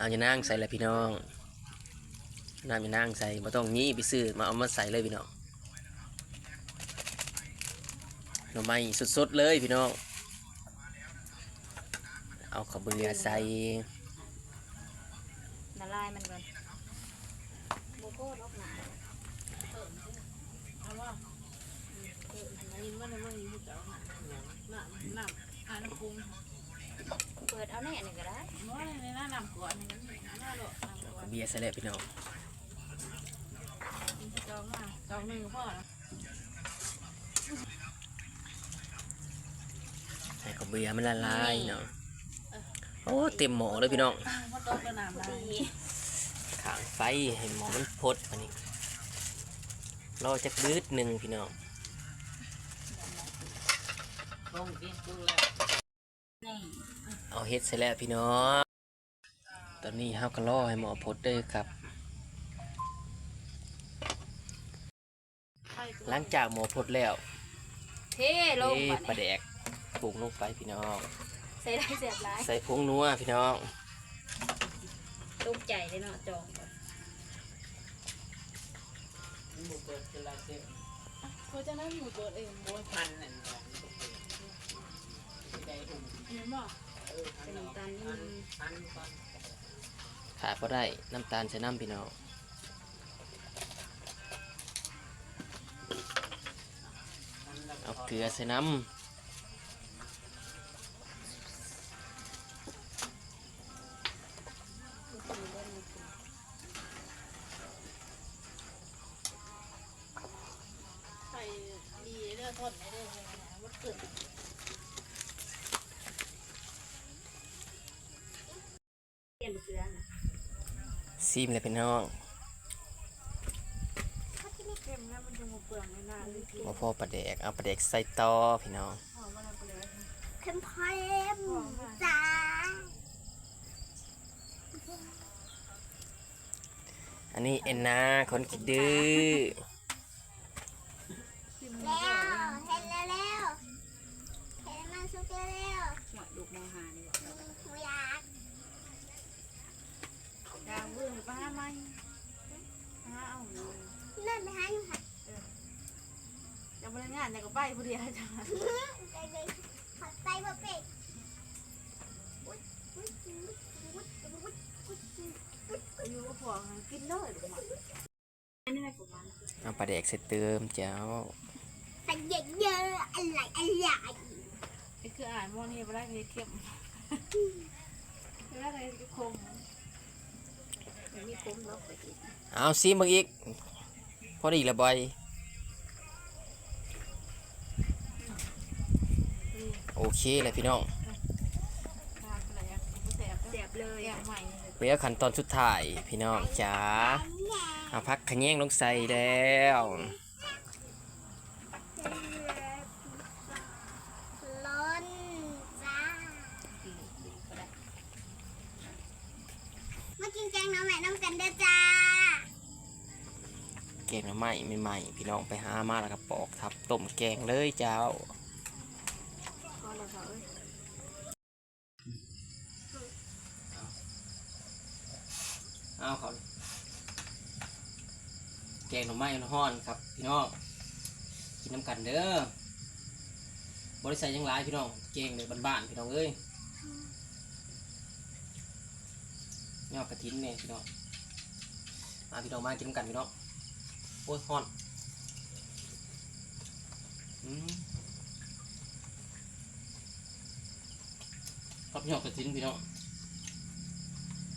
เอาอย่านั่งใส่เลยพี่น้องน้ำอย่านั่งใส่บ่ต้องงี้ไปซื้อมาเอามาใส่เลยพี่น้องหน่อไม้สดๆเลยพี่น้อง เอาข้าวเบือใส่ละลายมันก่อนโบโก้ลอกหนาเอาว่าเอออันนี้มันมันมีเจ้าหน้าหน้าหน้าน้ำ ปิดเอาแน่หนึ่งก็ได้น้อยในหน้านำก่อนนี่หน้าโลดน้ำก่อนเบียร์ใส่แล้วพี่น้องจองมาจองหนึ่งพ่อนะให้ข้าวเบียร์มันละลายเนาะโอ้เต็มหม้อเลยพี่น้องพ่อต้มกระนำได้ขางไฟให้หม้อมันพดอันนี้รอจักบืดหนึ่งพี่น้องลงกินกูแล้ว เอาเฮ็ดใส่แล้วพี่น้องตอนนี้เฮาก็รอให้หมอพดเด้อครับ หลังจากหมอพดแล้วเท่ลงเทก่อนปลาแดกปรุงลงไปพี่น้อง ใส่ได้เสียบร้ายใส่ผงนัวพี่น้องตุ้มใจเลยเนาะจองก่อนเขาจะนั่งอยู่ตัวเองบนพันนั่น เป็นน้ำตาลนี่มันขาดก็ได้น้ำตาลใส่น้ำพี่น้องเอาเกลือใส่น้ำใส่ดีเลือดทนไม่ได้เลยนะวัดเกิด เปลี่ยนเกลือนะำซีมเลยพี่น้องเข้มแล้วมันจะมาเปลืองในหน้าเลยมาพ่อปลาแดกเอาปลาแดกใส่ต่อพี่น้องหอมมันไปเลยเค็มเค็มจ้าอันนี้เอ็นนาคนคิดดื้อ ชิม แล้วเห็นแล้วแล้วเห็นมันสุกแล้ว หมดลูกมองหานี่บอก หมูอยาก ดางเบื้องป้าไหมป้าเอา เล่นไปหาอยู่ค่ะ จะบริงานแต่ก็ไปผู้เดียวจ้ะใจดีขอใจบ่เป็ดอุ๊ยอุ๊ยอุ๊ยอุ๊ยอุ๊ยอุ๊ยอยู่ก็พอกินเลยถูกไหมนี่นะผมว่าเอาปลาแดกใส่เติมเจ้าแต่เยอะเยอะๆอะไรอะไรไอ้คืออ่านมอนี่ไปได้เลยเข้มไปได้เลยคมมันมีคุ้มล็อกไปอีกเอาซีมมาอีก พอดีละบอย โอเคเลยพี่น้องทานอะไรอะแสบเสียบเลยแสบใหม่เหลือขั้นตอนสุดท้ายพี่น้องจ๋าเอาพักขะแยงลงใส่แล้วล้นจ้ามากินแกงน้ำแม่น้ำกันเด้อจ้าแกงหน่อไม้ใหม่ๆพี่น้องไปหามาแล้วก็ปอกทับต้มแกงเลยเจ้า ก็เราเอ้ยเอาครับแกงหน่อไม้ฮ้อนครับ พี่น้องกินน้ำกันเด้อบริษัทยังหลายพี่น้องแกงเลยบ้านๆพี่น้องเอ้ยยอดกระถินเนี่ยพี่น้องมาพี่น้องมากินน้ำกันพี่น้องโอ้ยฮ้อนอืม ครับยอดกระถินพี่น้อง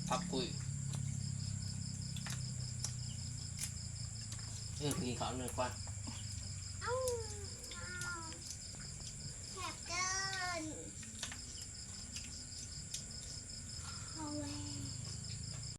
พักกุยเออกินข้าวหน่อยกว่าเอ้า